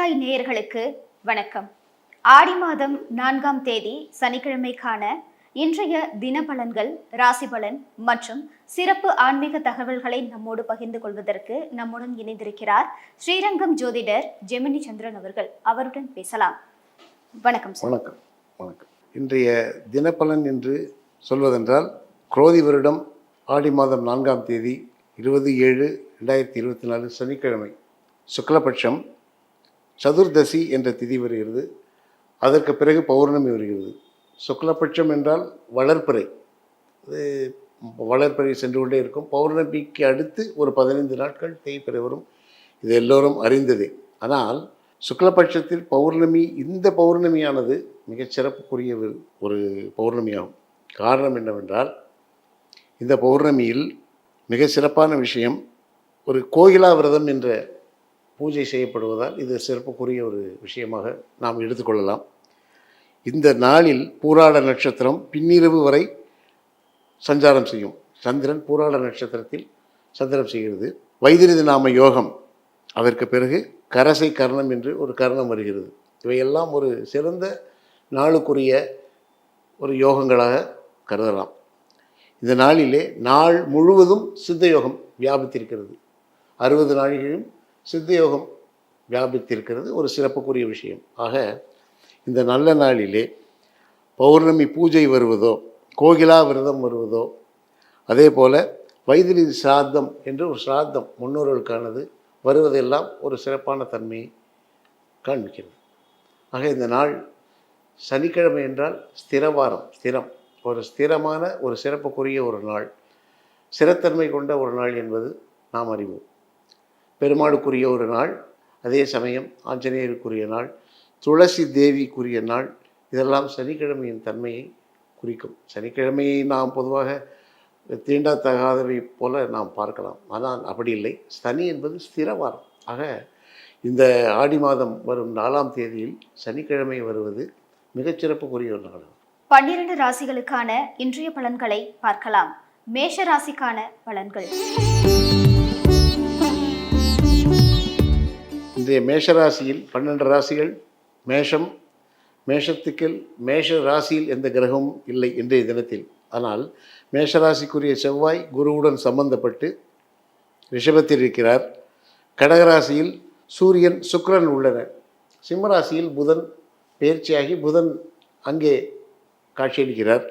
தமிழ்தாய் நேயர்களுக்கு வணக்கம். ஆடி மாதம் நான்காம் தேதி சனிக்கிழமைக்கான இன்றைய தினபலன்கள் ராசி பலன் மற்றும் சிறப்பு ஆன்மீக தகவல்களை நம்மோடு பகிர்ந்து கொள்வதற்கு நம்முடன் இணைந்திருக்கிறார் ஸ்ரீரங்கம் ஜோதிடர் ஜெமினி சந்திரன் அவர்கள். அவருடன் பேசலாம். வணக்கம் வணக்கம் வணக்கம். இன்றைய தினப்பலன் என்று சொல்வதென்றால் குரோதி வருடம் ஆடி மாதம் நான்காம் தேதி இருபது ஏழு ரெண்டாயிரத்தி இருபத்தி நாலு சனிக்கிழமை. சுக்லபட்சம் சதுர்தசி என்ற திதி வருகிறது. அதற்கு பிறகு பௌர்ணமி வருகிறது. சுக்லபட்சம் என்றால் வளர்ப்பறை அது வளர்ப்பறை சென்று கொண்டே இருக்கும். பௌர்ணமிக்கு அடுத்து ஒரு பதினைந்து நாட்கள் தேய்பிறை வரும். இது எல்லோரும் அறிந்ததே. ஆனால் சுக்லபட்சத்தில் பௌர்ணமி இந்த பௌர்ணமியானது மிகச் சிறப்புக்குரிய ஒரு- ஒரு பௌர்ணமியாகும். காரணம் என்னவென்றால் இந்த பௌர்ணமியில் மிக சிறப்பான விஷயம் ஒரு கோகிலா விரதம் என்ற பூஜை செய்யப்படுவதால் இது சிறப்புக்குரிய ஒரு விஷயமாக நாம் எடுத்துக்கொள்ளலாம். இந்த நாளில் பூராட நட்சத்திரம் பின்னிரவு வரை சஞ்சாரம் செய்யும். சந்திரன் பூராட நட்சத்திரத்தில் சந்திரம் செய்கிறது. வைத்திருதி நாம யோகம். அதற்கு பிறகு கரசை கர்ணம் என்று ஒரு கர்ணம் வருகிறது. இவையெல்லாம் ஒரு சிறந்த நாளுக்குரிய ஒரு யோகங்களாக கருதலாம். இந்த நாளிலே நாள் முழுவதும் சித்த யோகம் வியாபித்திருக்கிறது. அறுபது நாளிகளும் சித்தயோகம் வியாபித்திருக்கிறது ஒரு சிறப்புக்குரிய விஷயம். ஆக இந்த நல்ல நாளிலே பௌர்ணமி பூஜை வருவதோ கோகிலா விரதம் வருவதோ அதே போல் வைத்திரி சிராத்தம் என்று ஒரு சிராத்தம் முன்னோர்களுக்கானது வருவதெல்லாம் ஒரு சிறப்பான தன்மையை காண்பிக்கிறது. ஆக இந்த நாள் சனிக்கிழமை என்றால் ஸ்திரவாரம் ஸ்திரம். ஒரு ஸ்திரமான ஒரு சிறப்புக்குரிய ஒரு நாள். ஸ்திரத்தன்மை கொண்ட ஒரு நாள் என்பது நாம் அறிவோம். பெருமாளுக்குரிய ஒரு நாள் அதே சமயம் ஆஞ்சநேயருக்குரிய நாள் துளசி தேவிக்குரிய நாள் இதெல்லாம் சனிக்கிழமையின் தன்மையை குறிக்கும். சனிக்கிழமையை நாம் பொதுவாக தீண்டாத்தகாதவை போல நாம் பார்க்கலாம். ஆனால் அப்படி இல்லை. சனி என்பது ஸ்திரவாரம் ஆக இந்த ஆடி மாதம் வரும் நாலாம் தேதியில் சனிக்கிழமை வருவது மிகச்சிறப்புக்குரிய ஒரு நாள். பன்னிரண்டு ராசிகளுக்கான இன்றைய பலன்களை பார்க்கலாம். மேஷ ராசிக்கான பலன்கள். இன்றைய மேஷராசியில் பன்னெண்டு ராசிகள் மேஷம் மேஷத்துக்கில் மேஷ ராசியில் எந்த கிரகமும் இல்லை இன்றைய தினத்தில். ஆனால் மேஷராசிக்குரிய செவ்வாய் குருவுடன் சம்பந்தப்பட்டு ரிஷபத்தில் இருக்கிறார். கடகராசியில் சூரியன் சுக்கரன் உள்ளனர். சிம்மராசியில் புதன் பயிற்சியாகி புதன் அங்கே காட்சியளிக்கிறார்.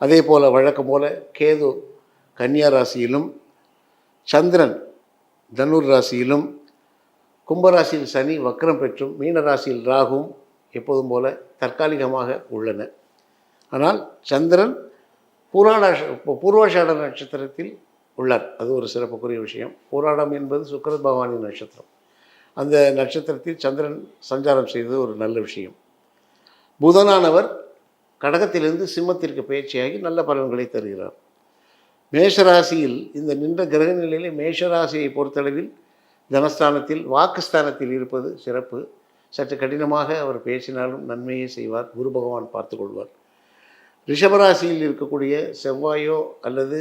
அதே போல் வழக்கம் போல கேது கன்னியா ராசியிலும் சந்திரன் தனுர் ராசியிலும் கும்பராசியில் சனி வக்ரம் பெற்றும் மீனராசியில் ராகுவும் எப்போதும் போல தற்காலிகமாக உள்ளன. ஆனால் சந்திரன் பூராட பூர்வாஷாட நட்சத்திரத்தில் உள்ளார். அது ஒரு சிறப்புக்குரிய விஷயம். பூராடம் என்பது சுக்கர பகவானின் நட்சத்திரம். அந்த நட்சத்திரத்தில் சந்திரன் சஞ்சாரம் செய்தது ஒரு நல்ல விஷயம். புதனானவர் கடகத்திலிருந்து சிம்மத்திற்கு பயிற்சியாகி நல்ல பலன்களை தருகிறார். மேஷராசியில் இந்த நின்ற கிரக நிலையிலே மேஷராசியை பொறுத்தளவில் தனஸ்தானத்தில் வாக்குஸ்தானத்தில் இருப்பது சிறப்பு. சற்று கடினமாக அவர் பேசினாலும் நன்மையை செய்வார். குரு பகவான் பார்த்து கொள்வார். ரிஷபராசியில் இருக்கக்கூடிய செவ்வாயோ அல்லது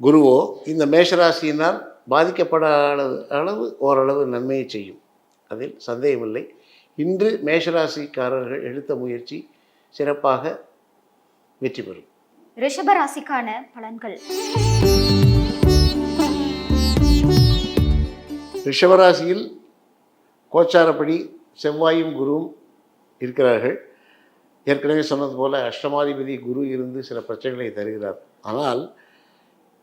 குருவோ இந்த மேஷராசியினால் பாதிக்கப்படாத அளவு ஓரளவு நன்மையை செய்யும். அதில் சந்தேகமில்லை. இன்று மேஷராசிக்காரர்கள் எடுத்த முயற்சி சிறப்பாக வெற்றி பெறும். ரிஷபராசிக்கான பலன்கள். ரிஷபராசியில் கோச்சாரப்படி செவ்வாயும் குருவும் இருக்கிறார்கள். ஏற்கனவே சொன்னது போல் அஷ்டமாதிபதி குரு இருந்து சில பிரச்சனைகளை தருகிறார். ஆனால்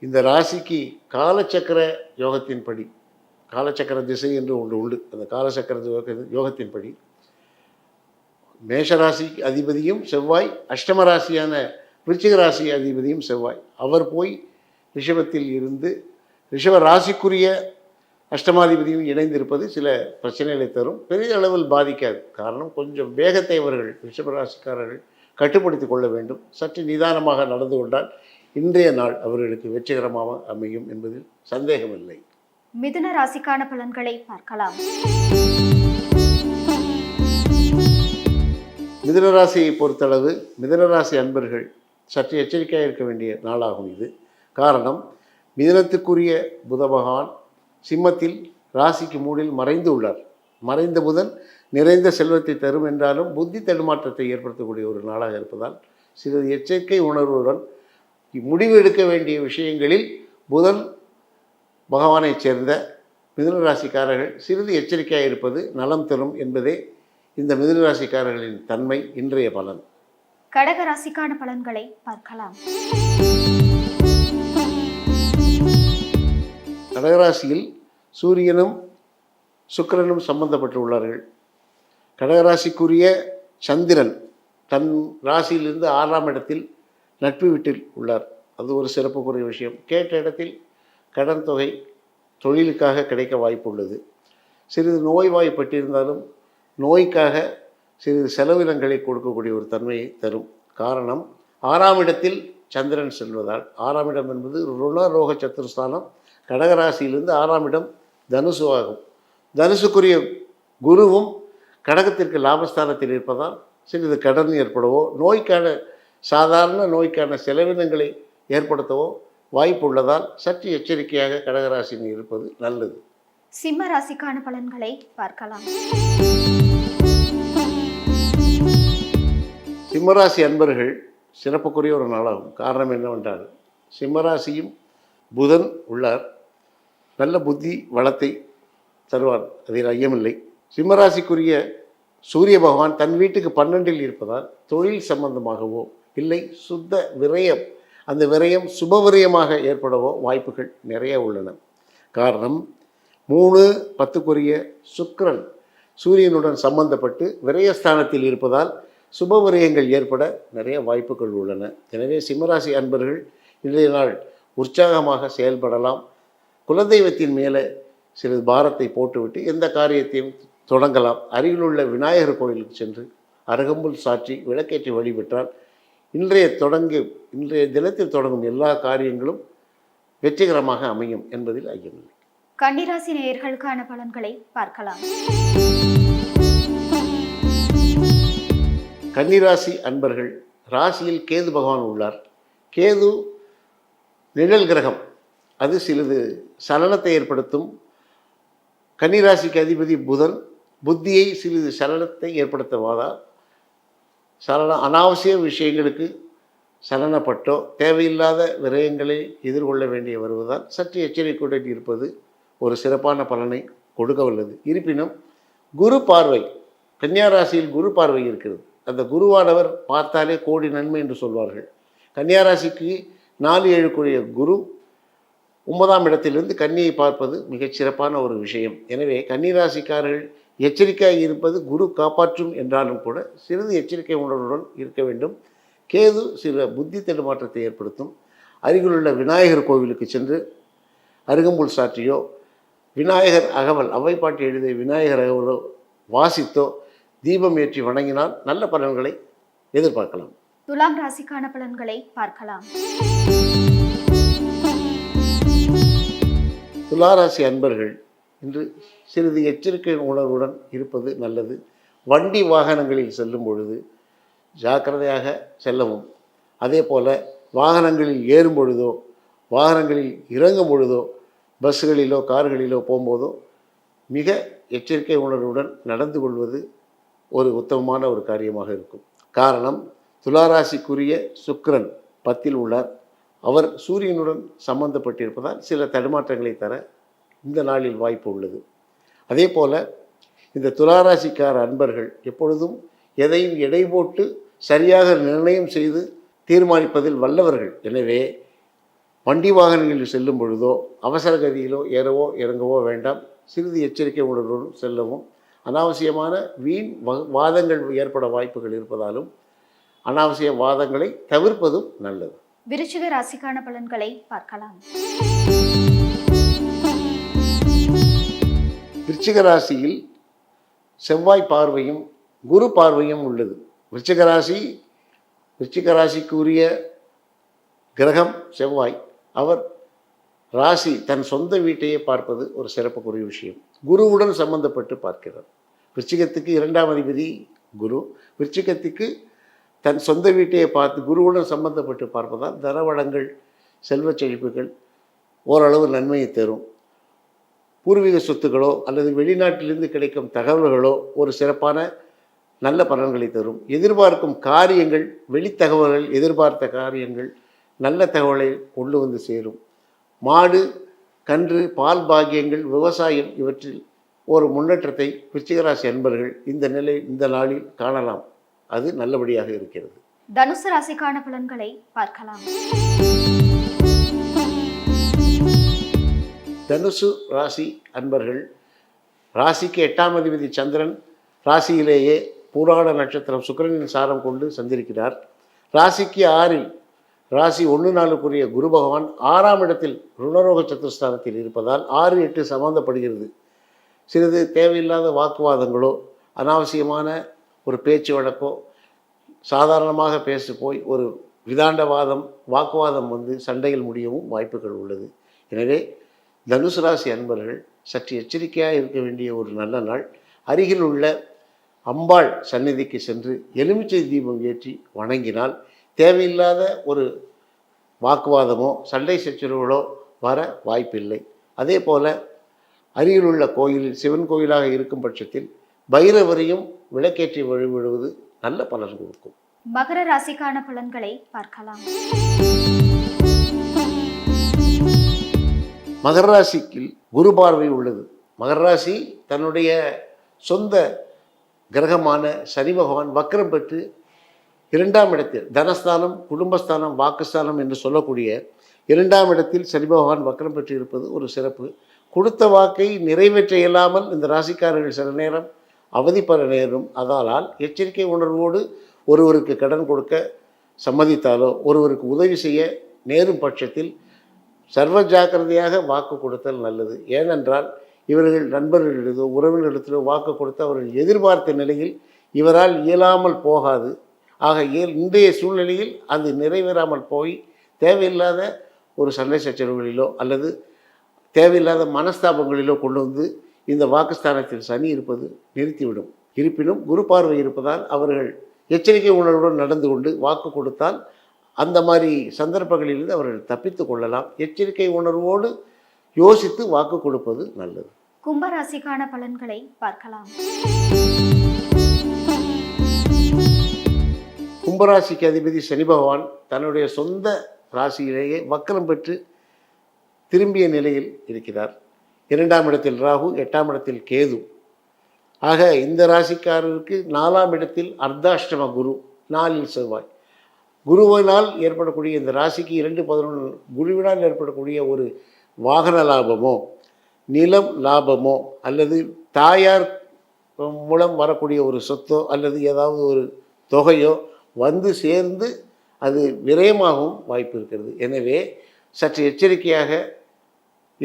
இந்த ராசிக்கு காலச்சக்கர யோகத்தின்படி காலச்சக்கர திசை என்று ஒன்று உண்டு. அந்த காலச்சக்கர யோக யோகத்தின்படி மேஷராசி அதிபதியும் செவ்வாய் அஷ்டம ராசியான விருச்சிக ராசி அதிபதியும் செவ்வாய். அவர் போய் ரிஷபத்தில் இருந்து ரிஷப ராசிக்குரிய அஷ்டமாதிபதியும் இணைந்திருப்பது சில பிரச்சனைகளை தரும். பெரிய அளவில் பாதிக்காது. காரணம் கொஞ்சம் வேகத்தை அவர்கள் ரிஷபராசிக்காரர்கள் கட்டுப்படுத்திக் கொள்ள வேண்டும். சற்று நிதானமாக நடந்து கொண்டால் இன்றைய நாள் அவர்களுக்கு வெற்றிகரமாக அமையும் என்பதில் சந்தேகமில்லை. மிதுன ராசிக்கான பலன்களை பார்க்கலாம். மிதுனராசியை பொறுத்தளவு மிதுனராசி அன்பர்கள் சற்று எச்சரிக்கையாக இருக்க வேண்டிய நாளாகும் இது. காரணம் மிதுனத்துக்குரிய புத பகவான் சிம்மத்தில் ராசிக்கு மூடில் மறைந்து உள்ளார். மறைந்த புதன் நிறைந்த செல்வத்தை தரும் என்றாலும் புத்தி தடுமாற்றத்தை ஏற்படுத்தக்கூடிய ஒரு நாளாக இருப்பதால் சிறிது எச்சரிக்கை உணர்வுடன் முடிவு எடுக்க வேண்டிய விஷயங்களில் புதன் பகவானைச் சேர்ந்த மிதுன ராசிக்காரர்கள் சிறிது எச்சரிக்கையாக இருப்பது நலம் தரும் என்பதே இந்த மிதுன ராசிக்காரர்களின் தன்மை இன்றைய பலன். கடக ராசிக்கான பலன்களை பார்க்கலாம். கடகராசியில் சூரியனும் சுக்கிரனும் சம்பந்தப்பட்டு உள்ளார்கள் கடகராசிக்குரிய சந்திரன் தன் ராசியிலிருந்து ஆறாம் இடத்தில் நட்பு வீட்டில் உள்ளார். அது ஒரு சிறப்புக்குரிய விஷயம். கேட்ட இடத்தில் கடன் தொகை தொழிலுக்காக கிடைக்க வாய்ப்பு உள்ளது சிறிது நோய்வாய்ப்பட்டிருந்தாலும் நோய்க்காக சிறிது செலவினங்களை கொடுக்கக்கூடிய ஒரு தன்மையை தரும். காரணம் ஆறாம் இடத்தில் சந்திரன் செல்வதால். ஆறாம் இடம் என்பது ருண ரோக சத்துருஸ்தானம் கடகராசியிலிருந்து ஆறாம் இடம் தனுசு ஆகும். தனுசுக்குரிய குருவும் கடகத்திற்கு லாபஸ்தானத்தில் இருப்பதால் சிறிது கடன் ஏற்படவோ நோய்க்கான சாதாரண நோய்க்கான செலவினங்களை ஏற்படுத்தவோ வாய்ப்பு உள்ளதால் சற்று எச்சரிக்கையாக கடகராசியில் இருப்பது நல்லது. சிம்ம ராசிக்கான பலன்களை பார்க்கலாம். சிம்மராசி அன்பர்கள் சிறப்புக்குரிய ஒரு நாளாகும். காரணம் என்னவென்றால் சிம்மராசியும் புதன் உள்ளார். நல்ல புத்தி வளத்தை தருவார். அதில் ஐயமில்லை. சிம்மராசிக்குரிய சூரிய பகவான் தன் வீட்டுக்கு பன்னெண்டில் இருப்பதால் தொழில் சம்பந்தமாகவோ இல்லை சுத்த விரயம் அந்த விரயம் சுப விரயமாக ஏற்படவோ வாய்ப்புகள் நிறைய உள்ளன. காரணம் மூணு பத்துக்குரிய சுக்கரன் சூரியனுடன் சம்பந்தப்பட்டு விரயஸ்தானத்தில் இருப்பதால் சுப விரயங்கள் ஏற்பட நிறைய வாய்ப்புகள் உள்ளன. எனவே சிம்மராசி அன்பர்கள் இன்றைய நாள் உற்சாகமாக செயல்படலாம். குலதெய்வத்தின் மேலே சிறிது பாரத்தை போட்டுவிட்டு எந்த காரியத்தையும் தொடங்கலாம். அருகிலுள்ள விநாயகர் கோயிலுக்கு சென்று அருகம்புல் சாற்றி விளக்கேற்றி வழிபட்டால் இன்றைய தொடங்கு இன்றைய தினத்தில் தொடங்கும் எல்லா காரியங்களும் வெற்றிகரமாக அமையும் என்பதில் ஐயமில்லை. கன்னிராசி நேயர்களுக்கான பலன்களை பார்க்கலாம். கன்னிராசி அன்பர்கள் ராசியில் கேது பகவான் உள்ளார். கேது நிழல் கிரகம் அது சிறிது சலனத்தை ஏற்படுத்தும். கன்னிராசிக்கு அதிபதி புதன் புத்தியை சிறிது சலனத்தை ஏற்படுத்தவாதால் சலன அனாவசிய விஷயங்களுக்கு சலனப்பட்டோ தேவையில்லாத விரயங்களை எதிர்கொள்ள வேண்டிய வருவதால் சற்று எச்சரிக்கையுடன் இருப்பது ஒரு சிறப்பான பலனை கொடுக்க வல்லது. இருப்பினும் குரு பார்வை கன்னியா ராசியில் குரு பார்வை இருக்கிறது. அந்த குருவானவர் பார்த்தாலே கோடி நன்மை என்று சொல்வார்கள். கன்னியாராசிக்கு நாலு ஏழுக்குரிய குரு ஒன்பதாம் இடத்திலிருந்து கன்னியை பார்ப்பது மிகச் சிறப்பான ஒரு விஷயம். எனவே கன்னிராசிக்காரர்கள் எச்சரிக்கையாக இருப்பது குரு காப்பாற்றும் என்றாலும் கூட சிறிது எச்சரிக்கை உணர்வுடன் இருக்க வேண்டும். கேது சில புத்தி தடுமாற்றத்தை ஏற்படுத்தும். அருகிலுள்ள விநாயகர் கோவிலுக்கு சென்று அருகம்புல் சாற்றியோ விநாயகர் அகவல் அவை எழுதிய விநாயகர் அகவலோ வாசித்தோ தீபம் ஏற்றி வணங்கினால் நல்ல பலன்களை எதிர்பார்க்கலாம். துலாம் ராசிக்கான பலன்களை பார்க்கலாம். துளாராசி அன்பர்கள் இன்று சிறிது எச்சரிக்கை உணர்வுடன் இருப்பது நல்லது. வண்டி வாகனங்களில் செல்லும் பொழுது ஜாக்கிரதையாக செல்லவும். அதே போல் வாகனங்களில் ஏறும் பொழுதோ வாகனங்களில் இறங்கும் பொழுதோ பஸ்ஸுகளிலோ கார்களிலோ போகும்போதோ மிக எச்சரிக்கை உணர்வுடன் நடந்து கொள்வது ஒரு உத்தமமான ஒரு காரியமாக இருக்கும். காரணம் துளாராசிக்குரிய சுக்கரன் பத்தில் உள்ளார். அவர் சூரியனுடன் சம்பந்தப்பட்டிருப்பதால் சில தடுமாற்றங்களை தர இந்த நாளில் வாய்ப்பு உள்ளது. அதே போல் இந்த துளாராசிக்கார அன்பர்கள் எப்பொழுதும் எதையும் எடை போட்டு சரியாக நிர்ணயம் செய்து தீர்மானிப்பதில் வல்லவர்கள். எனவே வண்டி வாகனங்களில் செல்லும் பொழுதோ அவசர கதியிலோ ஏறவோ இறங்கவோ வேண்டாம். சிறிது எச்சரிக்கை உணர்வுடன் செல்லவும். அனாவசியமான வீண் வ- வாதங்கள் ஏற்பட வாய்ப்புகள் இருப்பதாலும் அனாவசிய வாதங்களை தவிர்ப்பதும் நல்லது. விருச்சிக ராசிக்கான பலன்களை பார்க்கலாம். விருச்சிக ராசியில் செவ்வாய் பார்வையும் குரு பார்வையும் உள்ளது. விருச்சிக ராசி விருச்சிக ராசிக்குரிய கிரகம் செவ்வாய். அவர் ராசி தன் சொந்த வீட்டையே பார்ப்பது ஒரு சிறப்புக்குரிய விஷயம். குருவுடன் சம்பந்தப்பட்டு பார்க்கிறார். விருச்சிகத்துக்கு இரண்டாம் அதிபதி குரு. விருச்சிகத்துக்கு தன் சொந்த வீட்டையே பார்த்து குருவுடன் சம்பந்தப்பட்டு பார்ப்பதால் தனவளங்கள் செல்வச் செழிப்புகள் ஓரளவு நன்மையை தரும். பூர்வீக சொத்துக்களோ அல்லது வெளிநாட்டிலிருந்து கிடைக்கும் தகவல்களோ ஒரு சிறப்பான நல்ல பலன்களை தரும். எதிர்பார்க்கும் காரியங்கள் வெளித்தகவல்கள் எதிர்பார்த்த காரியங்கள் நல்ல தகவலை கொண்டு வந்து சேரும். மாடு கன்று பால் பாக்கியங்கள் விவசாயம் இவற்றில் ஒரு முன்னேற்றத்தை விருச்சிகராசி அன்பர்கள் இந்த நிலை இந்த நாளில் காணலாம். அது நல்லபடியாக இருக்கிறது. தனுசு ராசிக்கான பலன்களை பார்க்கலாம். தனுசு ராசி அன்பர்கள் ராசிக்கு எட்டாம் அதிபதி சந்திரன் ராசியிலேயே பூராட நட்சத்திரம் சுக்கிரனின் சாரம் கொண்டு சந்திருக்கிறார். ராசிக்கு ஆறில் ராசி ஒன்று நாளுக்குரிய குரு பகவான் ஆறாம் இடத்தில் ருணரோக சத்துர்ஸ்தானத்தில் இருப்பதால் ஆறு எட்டு சம்பந்தப்படுகிறது. சிறிது தேவையில்லாத வாக்குவாதங்களோ அனாவசியமான ஒரு பேச்சு வழக்கோ சாதாரணமாக பேசி போய் ஒரு விதாண்டவாதம் வாக்குவாதம் வந்து சண்டையில் முடியவும் வாய்ப்புகள் உள்ளது. எனவே தனுசு ராசி அன்பர்கள் சற்று எச்சரிக்கையாக இருக்க வேண்டிய ஒரு நல்ல நாள். அருகில் உள்ள அம்பாள் சந்நிதிக்கு சென்று எலுமிச்சை தீபம் ஏற்றி வணங்கினால் தேவையில்லாத ஒரு வாக்குவாதமோ சண்டை சச்சரவுகளோ வர வாய்ப்பில்லை. அதே போல் அருகிலுள்ள கோயிலில் சிவன் கோயிலாக இருக்கும் பட்சத்தில் பைரவரையும் விளக்கேற்றி வழிபடுவது நல்ல பலன் கொடுக்கும். மகர ராசிக்கான பலன்களை பார்க்கலாம். மகர ராசிக்கு குரு பார்வை உள்ளது. மகர ராசி தன்னுடைய சொந்த கிரகமான சனி பகவான் வக்ரம் பெற்று இரண்டாம் இடத்தில் தனஸ்தானம் குடும்பஸ்தானம் வாக்குஸ்தானம் என்று சொல்லக்கூடிய இரண்டாம் இடத்தில் சனி பகவான் வக்ரம் பெற்று இருப்பது ஒரு சிறப்பு. கொடுத்த வாக்கை நிறைவேற்ற இயலாமல் இந்த ராசிக்காரர்கள் சில நேரம் அவதிப்பட நேரும் அதாலால் எச்சரிக்கை உணர்வோடு ஒருவருக்கு கடன் கொடுக்க சம்மதித்தாலோ ஒருவருக்கு உதவி செய்ய நேரும் பட்சத்தில் சர்வ ஜாக்கிரதையாக வாக்கு கொடுத்தல் நல்லது. ஏனென்றால் இவர்கள் நண்பர்களிடத்தோ உறவினரிடத்திலோ வாக்கு கொடுத்து அவர்கள் எதிர்பார்த்த நிலையில் இவரால் இயலாமல் போகாது. ஆக இயல் இன்றைய சூழ்நிலையில் அது நிறைவேறாமல் போய் தேவையில்லாத ஒரு சண்டை சச்சரவுகளிலோ அல்லது தேவையில்லாத மனஸ்தாபங்களிலோ கொண்டு வந்து இந்த வாக்குஸ்தானத்தில் சனி இருப்பது நிறுத்திவிடும். இருப்பினும் குரு பார்வை இருப்பதால் அவர்கள் எச்சரிக்கை உணர்வுடன் நடந்து கொண்டு வாக்கு கொடுத்தால் அந்த மாதிரி சந்தர்ப்பங்களிலிருந்து அவர்கள் தப்பித்து கொள்ளலாம். எச்சரிக்கை உணர்வோடு யோசித்து வாக்கு கொடுப்பது நல்லது. கும்ப ராசிக்கான பலன்களை பார்க்கலாம். கும்பராசிக்கு அதிபதி சனி பகவான் தன்னுடைய சொந்த ராசியிலேயே வக்கரம் பெற்று திரும்பிய நிலையில் இருக்கிறார். இரண்டாம் இடத்தில் ராகு எட்டாம் இடத்தில் கேது. ஆக இந்த ராசிக்காரருக்கு நாலாம் இடத்தில் அர்த்தாஷ்டம குரு நாலில் செவ்வாய். குருவினால் ஏற்படக்கூடிய இந்த ராசிக்கு இரண்டு பதினொன்று குருவினால் ஏற்படக்கூடிய ஒரு வாகன லாபமோ நிலம் லாபமோ அல்லது தாயார் மூலம் வரக்கூடிய ஒரு சொத்தோ அல்லது ஏதாவது ஒரு தொகையோ வந்து சேர்ந்து அது விரயமாகவும் வாய்ப்பு இருக்கிறது. எனவே சற்று எச்சரிக்கையாக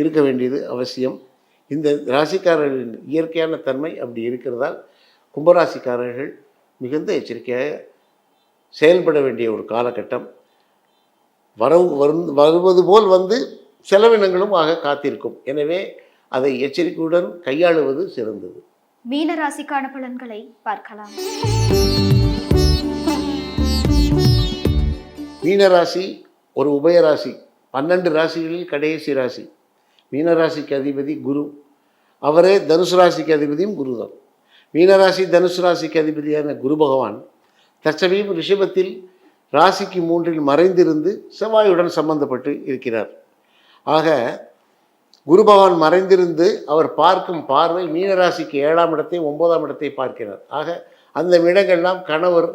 இருக்க வேண்டியது அவசியம். இந்த ராசிக்காரர்களின் இயற்கையான தன்மை அப்படி இருக்கிறதால் கும்பராசிக்காரர்கள் மிகுந்த எச்சரிக்கையாக செயல்பட வேண்டிய ஒரு காலகட்டம். வரவு வரும் வருவது போல் வந்து செலவினங்களும் ஆக காத்திருக்கும். எனவே அதை எச்சரிக்கையுடன் கையாளுவது சிறந்தது. மீன ராசிக்கான பலன்களை பார்க்கலாம். மீனராசி ஒரு உபயராசி பன்னெண்டு ராசிகளில் கடைசி ராசி. மீனராசிக்கு அதிபதி குரு. அவரே தனுசு ராசிக்கு அதிபதியும் குரு தான் மீனராசி தனுசு ராசிக்கு அதிபதியான குரு பகவான் தற்சமயம் ரிஷபத்தில் ராசிக்கு மூன்றில் மறைந்திருந்து செவ்வாயுடன் சம்பந்தப்பட்டு இருக்கிறார். ஆக குரு பகவான் மறைந்திருந்து அவர் பார்க்கும் பார்வை மீனராசிக்கு ஏழாம் இடத்தை ஒன்பதாம் இடத்தை பார்க்கிறார். ஆக அந்த இடங்கள்லாம் கணவர்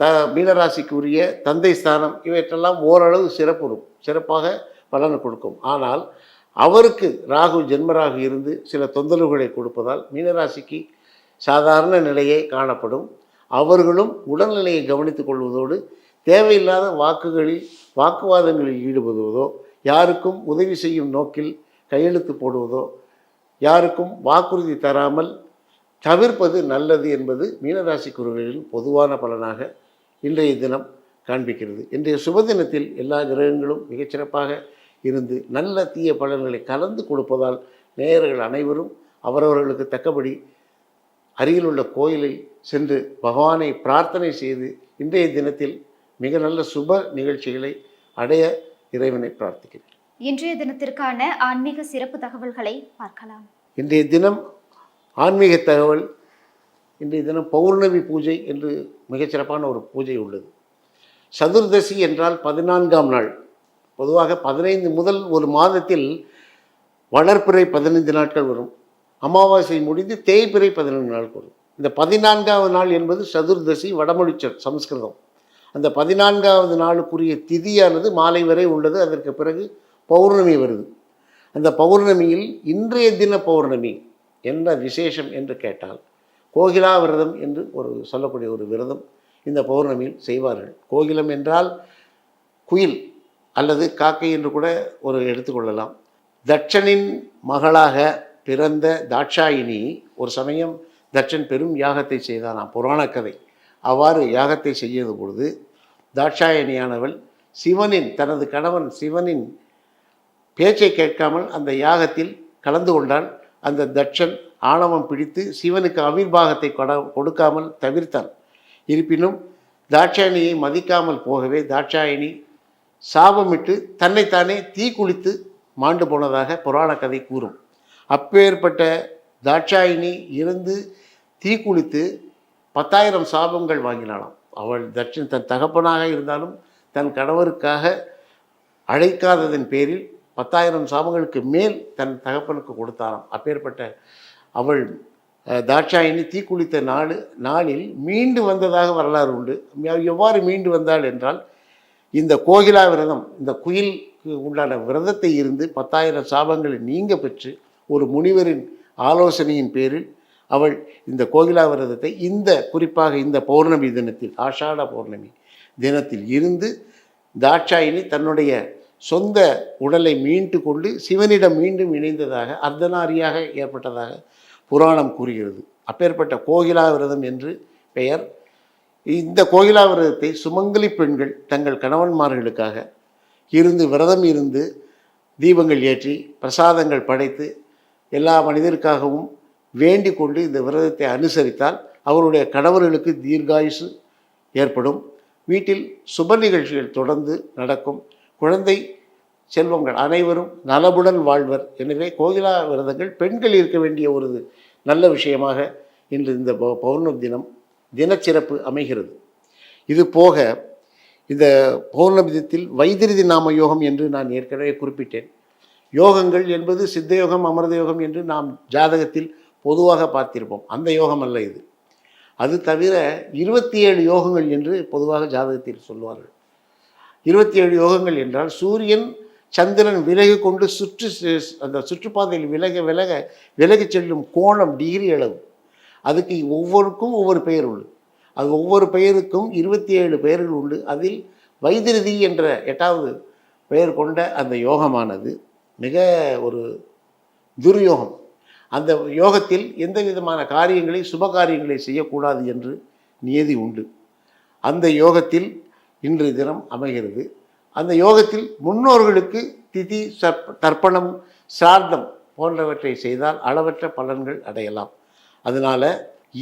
த மீனராசிக்கு உரிய தந்தை ஸ்தானம் இவற்றெல்லாம் ஓரளவு சிறப்புறும் சிறப்பாக பலனை கொடுக்கும். ஆனால் அவருக்கு ராகு ஜென்மராகு இருந்து சில தொந்தரவுகளை கொடுப்பதால் மீனராசிக்கு சாதாரண நிலையே காணப்படும். அவர்களும் உடல்நிலையை கவனித்துக் கொள்வதோடு தேவையில்லாத வாக்குகளில் வாக்குவாதங்களில் ஈடுபடுவதோ யாருக்கும் உதவி செய்யும் நோக்கில் கையெழுத்து போடுவதோ யாருக்கும் வாக்குறுதி தராமல் தவிர்ப்பது நல்லது என்பது மீனராசிக்குறவர்களின் பொதுவான பலனாக இன்றைய தினம் காண்பிக்கிறது. இன்றைய சுப தினத்தில் எல்லா கிரகங்களும் மிகச்சிறப்பாக இருந்து நல்ல தீய பலன்களை கலந்து கொடுப்பதால் நேயர்கள் அனைவரும் அவரவர்களுக்கு தக்கபடி அருகிலுள்ள கோயிலில் சென்று பகவானை பிரார்த்தனை செய்து இன்றைய தினத்தில் மிக நல்ல சுப நிகழ்ச்சிகளை அடைய இறைவனை பிரார்த்திக்கிறேன். இன்றைய தினத்திற்கான ஆன்மீக சிறப்பு தகவல்களை பார்க்கலாம். இன்றைய தினம் ஆன்மீக தகவல் இன்றைய தினம் பௌர்ணமி பூஜை என்று மிகச்சிறப்பான ஒரு பூஜை உள்ளது. சதுர்தசி என்றால் பதினான்காம் நாள். பொதுவாக பதினைந்து முதல் ஒரு மாதத்தில் வளர்ப்பிறை பதினைந்து நாட்கள் வரும். அமாவாசை முடிந்து தேய்பிறை பதினைந்து நாட்கள் வரும். இந்த பதினான்காவது நாள் என்பது சதுர்தசி வடமொழி சம்ஸ்கிருதம் சமஸ்கிருதம். அந்த பதினான்காவது நாளுக்குரிய திதியானது மாலை வரை உள்ளது. அதற்கு பிறகு பௌர்ணமி வருது. அந்த பௌர்ணமியில் இன்றைய தின பௌர்ணமி என்ன விசேஷம் என்று கேட்டால் கோகிலா விரதம் என்று ஒரு சொல்லக்கூடிய ஒரு விரதம் இந்த பௌர்ணமியில் செய்வார்கள். கோகிலம் என்றால் குயில். அல்லது காக்கை என்று கூட ஒரு எடுத்துக்கொள்ளலாம் தட்சனின் மகளாக பிறந்த தாட்சாயினி ஒரு சமயம் தட்சன் பெரும் யாகத்தை செய்தானாம் புராண கதை. அவ்வாறு யாகத்தை செய்யும் பொழுது தாட்சாயணியானவள் சிவனின் தனது கணவன் சிவனின் பேச்சை கேட்காமல் அந்த யாகத்தில் கலந்து கொண்டால் அந்த தட்சன் ஆணவம் பிடித்து சிவனுக்கு அவிர்வாகத்தை கொட கொடுக்காமல் தவிர்த்தான். இருப்பினும் தாட்சாயணியை மதிக்காமல் போகவே தாட்சாயணி சாபமிட்டு தன்னைத்தானே தீ குளித்து மாண்டு போனதாக புராண கதை கூறும். அப்பேற்பட்ட தாட்சாயினி இருந்து தீ குளித்து பத்தாயிரம் சாபங்கள் வாங்கினாலாம் அவள் தட்சன் தன் தகப்பனாக இருந்தாலும் தன் கணவருக்காக அழைக்காததன் பேரில் பத்தாயிரம் சாபங்களுக்கு மேல் தன் தகப்பனுக்கு கொடுத்தாராம். அப்பேற்பட்ட அவள் தாட்சாயினி தீக்குளித்த நாள் நாளில் மீண்டு வந்ததாக வரலாறு உண்டு. எவ்வாறு மீண்டு வந்தாள் என்றால் இந்த கோகிலா விரதம் இந்த குயிலுக்கு உண்டான விரதத்தை இருந்து பத்தாயிரம் சாபங்களை நீங்க பெற்று ஒரு முனிவரின் ஆலோசனையின் பேரில் அவள் இந்த கோகிலா விரதத்தை இந்த குறிப்பாக இந்த பௌர்ணமி தினத்தில் ஆஷாட பௌர்ணமி தினத்தில் இருந்து தாட்சாயினி தன்னுடைய சொந்த உடலை மீண்டு கொண்டு சிவனிடம் மீண்டும் இணைந்ததாக அர்த்தநாரியாக ஏற்பட்டதாக புராணம் கூறுகிறது. அப்பேற்பட்ட கோகிலா விரதம் என்று பெயர் இந்த கோகிலா விரதத்தை சுமங்கலி பெண்கள் தங்கள் கணவன்மார்களுக்காக இருந்து விரதம் இருந்து தீபங்கள் ஏற்றி பிரசாதங்கள் படைத்து எல்லா மனிதருக்காகவும் வேண்டிக் கொண்டு இந்த விரதத்தை அனுசரித்தால் அவருடைய கணவர்களுக்கு தீர்காயுசு ஏற்படும். வீட்டில் சுப நிகழ்ச்சிகள் தொடர்ந்து நடக்கும். குழந்தை செல்வங்கள் அனைவரும் நலமுடன் வாழ்வர். எனவே கோகிலா விரதங்கள் பெண்கள் இருக்க வேண்டிய ஒரு நல்ல விஷயமாக இன்று இந்த பௌர்ணம் தினம் தினச்சிறப்பு அமைகிறது. இது போக இந்த பௌர்ணமிதத்தில் வைத்திருதி நாம யோகம் என்று நான் ஏற்கனவே குறிப்பிட்டேன். யோகங்கள் என்பது சித்த யோகம் அமிர்த யோகம் என்று நாம் ஜாதகத்தில் பொதுவாக பார்த்திருப்போம். அந்த யோகம் அல்ல இது. அது தவிர இருபத்தி ஏழு யோகங்கள் என்று பொதுவாக ஜாதகத்தில் சொல்வார்கள். இருபத்தி ஏழு யோகங்கள் என்றால் சூரியன் சந்திரன் விலகி கொண்டு சுற்று அந்த சுற்றுப்பாதையில் விலக விலக விலகிச் செல்லும் கோணம் டிகிரி அளவு. அதுக்கு ஒவ்வொருக்கும் ஒவ்வொரு பெயர் உண்டு. அது ஒவ்வொரு பெயருக்கும் இருபத்தி ஏழு பெயர்கள் உண்டு. அதில் வைத்திருதி என்ற எட்டாவது பெயர் கொண்ட அந்த யோகமானது மிக ஒரு துர்யோகம். அந்த யோகத்தில் எந்த விதமான காரியங்களை சுப காரியங்களை செய்யக்கூடாது என்று நியதி உண்டு. அந்த யோகத்தில் இன்று தினம் அமைகிறது. அந்த யோகத்தில் முன்னோர்களுக்கு திதி சர்ப் தர்ப்பணம் சார்தம் போன்றவற்றை செய்தால் அளவற்ற பலன்கள் அடையலாம். அதனால்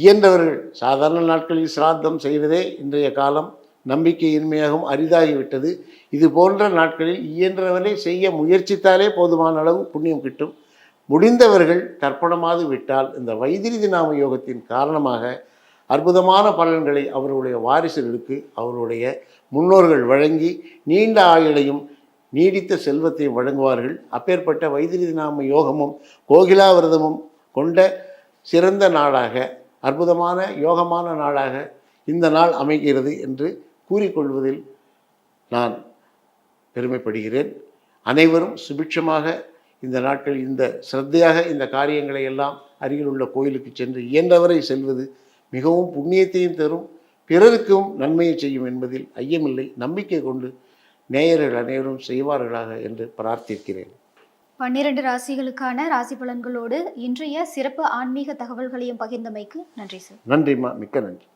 இயன்றவர்கள் சாதாரண நாட்களில் சிராத்தம் செய்வதே இன்றைய காலம். நம்பிக்கையின்மையாகவும் அரிதாகிவிட்டது. இது போன்ற நாட்களில் இயன்றவரை செய்ய முயற்சித்தாலே போதுமான அளவு புண்ணியம் கிட்டும். முடிந்தவர்கள் தர்ப்பணமாது விட்டால் இந்த வைத்திரிதி நாம யோகத்தின் காரணமாக அற்புதமான பலன்களை அவருடைய வாரிசுகளுக்கு அவருடைய முன்னோர்கள் வழங்கி நீண்ட ஆயுளையும் நீடித்த செல்வத்தையும் வழங்குவார்கள். அப்பேற்பட்ட வைத்திரிதி நாம யோகமும் கோகிலா விரதமும் கொண்ட சிறந்த நாளாக அற்புதமான யோகமான நாளாக இந்த நாள் அமைகிறது என்று கூறிக்கொள்வதில் நான் பெருமைப்படுகிறேன். அனைவரும் சுபிட்சமாக இந்த நாட்கள் இந்த சிரத்தையாக இந்த காரியங்களை எல்லாம் அருகில் உள்ள கோயிலுக்கு சென்று இயன்றவரை செல்வது மிகவும் புண்ணியத்தையும் தரும் பிறருக்கும் நன்மையை செய்யும் என்பதில் ஐயமில்லை. நம்பிக்கை கொண்டு நேயர்கள் அனைவரும் செய்வார்களாக என்று பிரார்த்திக்கிறேன். பன்னிரண்டு ராசிகளுக்கான ராசி பலன்களோடு இன்றைய சிறப்பு ஆன்மீக தகவல்களையும் பகிர்ந்தமைக்கு நன்றி சார். நன்றிம்மா. மிக்க நன்றி.